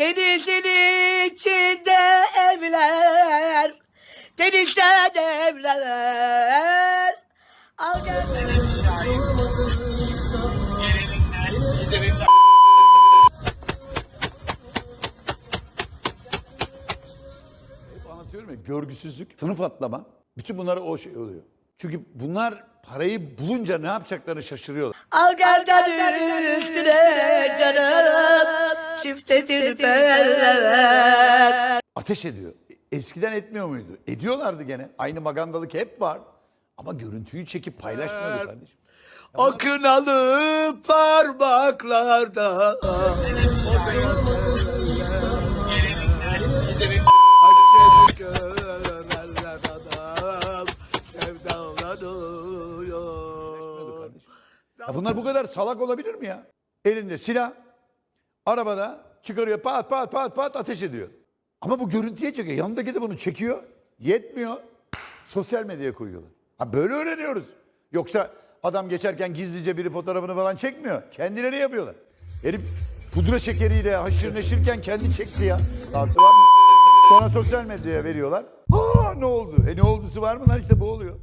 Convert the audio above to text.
Denizin içinde evler, denizden evler. Al gel. Hep anlatıyorum ya görgüsüzlük, sınıf atlama. Bütün bunlara o şey oluyor. Çünkü bunlar parayı bulunca ne yapacaklarını şaşırıyorlar. Al gel gel üstüne çiftedir beller. Ateş ediyor. Eskiden etmiyor muydu? Ediyorlardı gene. Aynı magandalık hep var. Ama görüntüyü çekip paylaşmıyordu kardeşim. Parmaklarda adam sevdalanıyor kardeşim. Ya bunlar bu kadar salak olabilir mi ya? Elinde silah, arabada çıkarıyor pat pat pat pat ateş ediyor. Ama bu görüntüye çekiyor. Yanındaki de bunu çekiyor. Yetmiyor. Sosyal medyaya koyuyorlar. Ha böyle öğreniyoruz. Yoksa adam geçerken gizlice biri fotoğrafını falan çekmiyor. Kendileri yapıyorlar. Herif pudra şekeriyle haşır neşirken kendi çekti ya. Sonra sosyal medyaya veriyorlar. Aa ne oldu? E ne oldusu var mı lan işte bu oluyor.